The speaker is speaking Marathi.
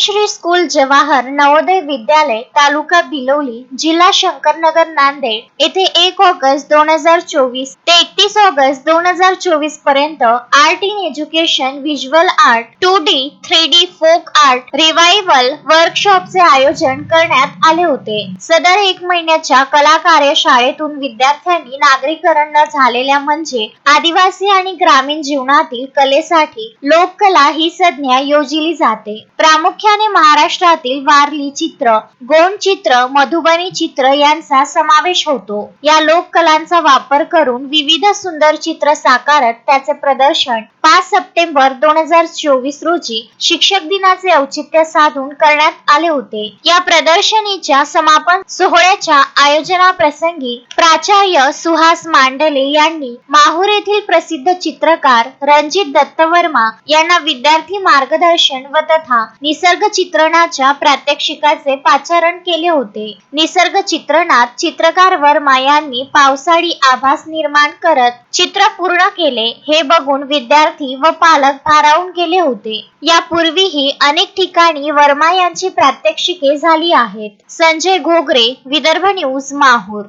श्री स्कूल जवाहर नवोदय विद्यालय तालुका बिलोली जिल्हा शंकरनगर नांदेड येथे एक ऑगस्ट दोन हजार चोवीस ते एकतीस ऑगस्ट दोन हजार चोवीसपर्यंत art in education visual art two D three D folk art revival वर्कशॉपचे आयोजन करण्यात आले होते. सदर एक महिन्याच्या कला कार्यशाळेतून विद्यार्थ्यांनी नागरीकरण न झालेल्या म्हणजे आदिवासी आणि ग्रामीण जीवनातील कलेसाठी लोककला ही संज्ञा योजिली जाते. प्रामुख्याने महाराष्ट्रातील वारली चित्र गोंड चित्र मधुबनी चित्र यांचा समावेश होतो. या लोककलांचा वापर करून विविध सुंदर चित्र साकारत त्याचे प्रदर्शन पाच सप्टेंबर दोन हजार चोवीस रोजी शिक्षक दिनाचे औचित्य साधून करण्यात आले होते. या प्रदर्शनीच्या समापन सोहळ्याच्या आयोजनाप्रसंगी प्राचार्य सुहास मांडले यांनी माहूर येथील प्रसिद्ध चित्रकार रणजित दत्तवर्मा यांना विद्यार्थी मार्गदर्शन व तथा निसर्ग चित्रणाच्या प्रात्यक्षिकाचे पाचारण केले होते. निसर्ग चित्रणात चित्रकार वर्मा यांनी पावसाळी आभास निर्माण करत चित्र पूर्ण केले हे बघून विद्यार्थी व पालक भारावून गेले होते. यापूर्वीही अनेक ठिकाणी वर्मा यांची प्रात्यक्षिके झाली आहेत. संजय घोगरे विदर्भ न्यूज माहूर.